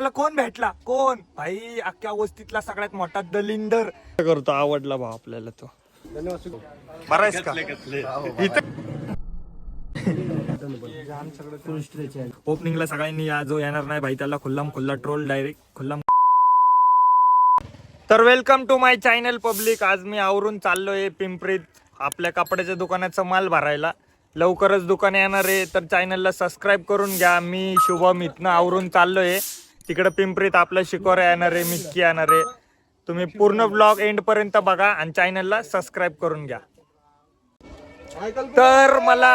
मला कोण भेटला? कोण? भाई अख्ख्या वस्तीतला सगळ्यात मोठा दलिंदर. करतो? आवडला भाऊ आपल्याला तो. बरा आहेस का? इथं ओपनिंगला सगळ्यांनी या जो येणार नाही भाई त्याला खुल्लाम खुल्ला ट्रोल डायरेक्ट खुल्लाम तर welcome to my channel public आज मी आवरून चाललोय पिंपरीत आपल्या कपड्याच्या दुकानाचा माल भरायला. लवकरच दुकान येणार आहे तर चॅनलला सबस्क्राईब करून घ्या. मी शुभम इथनं आवरून चाललोय. तिकडं पिंपरीत आपलं शिकोरा येणार आहे मिक्की येणार आहे तुम्ही पूर्ण ब्लॉग एंड पर्यंत बघा आणि चॅनलला सबस्क्राईब करून घ्या. तर मला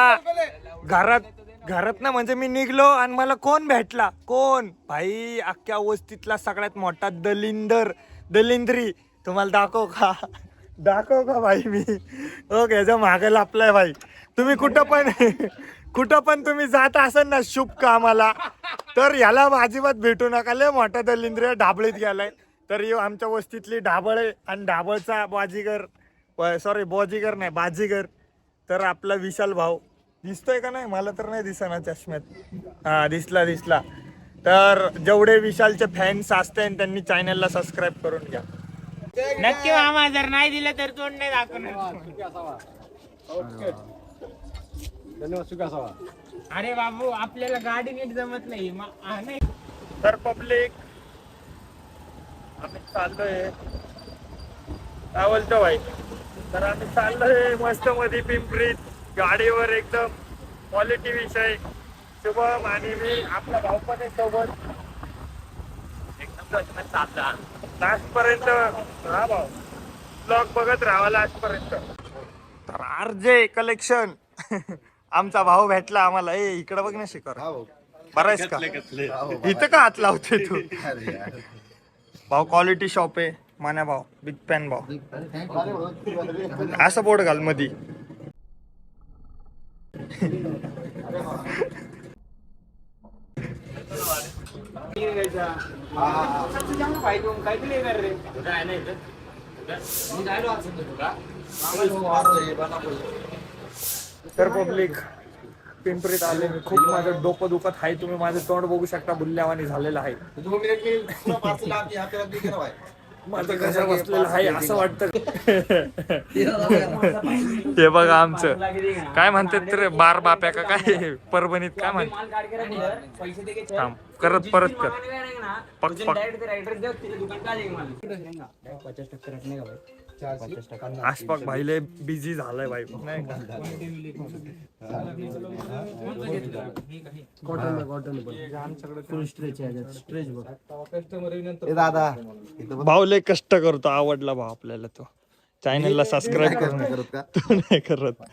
घरात घरात ना म्हणजे मी निघलो आणि मला कोण भेटला? कोण? भाई अख्ख्या वस्तीतला सगळ्यात मोठा दलिंदर दलिंद्री. तुम्हाला दाखव का? दाखव का भाई मी? ओके याच्या मागे लापलाय भाई. तुम्ही कुठं पण कुठं पण तुम्ही जात असाल ना शुभ कामाला तर याला अजिबात भेटू नका. लय मोठा दलिंद्र ढाबळीत गेलाय. तर यो आमच्या वस्तीतली ढाबळ आहे आणि ढाबळचा बाजीगर सॉरी बाजीगर नाही बाजीगर. तर आपला विशाल भाऊ. दिसतोय का नाही? मला तर नाही दिसना चष्म्यात. हा दिसला दिसला. तर जेवढे विशालचे फॅन्स असतील त्यांनी चॅनलला सबस्क्राईब करून घ्या. नक्की मामा जर नाही दिलं तर तोंड नाही दाखवणार. अरे बाबू आपल्याला गाडी नीट जमत नाही. मा- आ, नाही. तर पब्लिक आम्ही चाललोय. काय बोलतो भाई तर आम्ही चाललोय मस्त मध्ये पिंपरीत. गाडीवर एकदम क्वालिटी विषय. शुभम आणि मी आपला भाऊ पण आहे सोबत. एकदम चालला. लास्ट पर्यंत हा भाऊ. ब्लॉग बघत राहा लास्ट पर्यंत तर आर जे कलेक्शन आमचा भाऊ भेटला आम्हाला ए इकडे बघ ना शिकर बरं आहेस का? इथं का हात लावते तू? भाऊ क्वालिटी शॉप आहे मान्या भाऊ बिग पॅन भाऊ. असं बोर्ड घाल मधी. तर पब्लिक पिंपरीत आले. मी खूप माझं डोकं दुखत आहे. तुम्ही माझं तोंड बघू शकता बुल्ल्यावानी झालेलं आहे. माझं कसं बसलेलं आहे असं वाटतं. हे बघा आमचं. काय म्हणतात तर बार बाप्या का काय? परभणीत काय म्हणतात थांब. करत परत कर. पक पक. आसपाक भाईले बिझी झालाय भाई. नाही का? दादा भाऊ लय कष्ट करतो आवडला भाऊ आपल्याला तो. चॅनलला सबस्क्राईब करून करत तो नाही करत.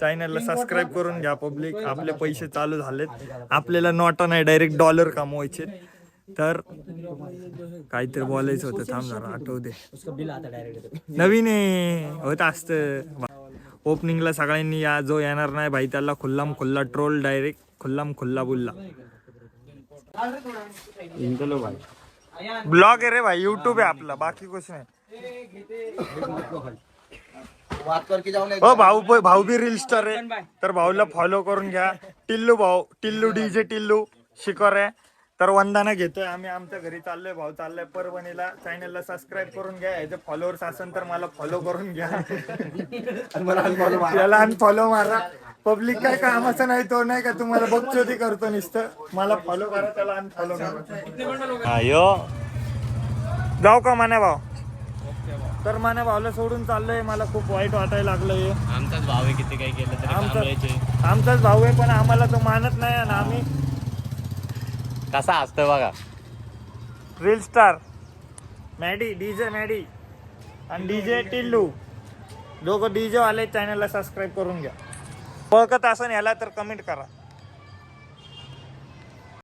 चॅनलला सबस्क्राईब करून घ्या पब्लिक आपले पैसे चालू झालेत. आपल्याला नोटा नाही डायरेक्ट डॉलर कमवायचे. तर काहीतरी बोलायचं होतं. थांब जरा आठवू दे. नवीन आहे. होत असत. ओपनिंगला सगळ्यांनी या जो येणार नाही भाई त्याला खुल्लाम खुल्ला ट्रोल डायरेक्ट खुल्लाम खुल्ला बुल्ला. ब्लॉग आहे रे भाई युट्यूब आहे आपला. बाकी कुछ नाही. बात करके जाऊ ओ भाऊ ब- भाऊ बी रील स्टार आहे तर भाऊला फॉलो करून घ्या. टिल्लू भाऊ टिल्लू डीजे टिल्लू. शिकोर आहे तर वंदना घेतोय. आम्ही आमच्या घरी चाललोय भाऊ. चाललोय परभणीला. चॅनलला सबस्क्राईब करून घ्या. याचे फॉलोअर्स असेल तर मला फॉलो करून घ्या. याला अनफॉलो मारा. पब्लिक काय कामाचं नाही तो नाही का तुम्हाला बघतो ती करतो नुसतं. मला फॉलो करा त्याला अनफॉलो करा. अयो जाऊ का माने भाऊ? तर माने भाऊला सोडून चाललोय. मला खूप वाईट वाटायला लागलंय. आमचाच भाव आहे किती काही केलं तरी आमचा आमचाच भाऊ आहे पण आम्हाला तो मानत नाही आणि आम्ही कसा असतं बघा. Reel star Maddy DJ Maddy आणि डीजे टिल्लू. दोघं डीजे वाले चॅनलला सबस्क्राईब करून घ्या. ओळखत असं याला तर कमेंट करा.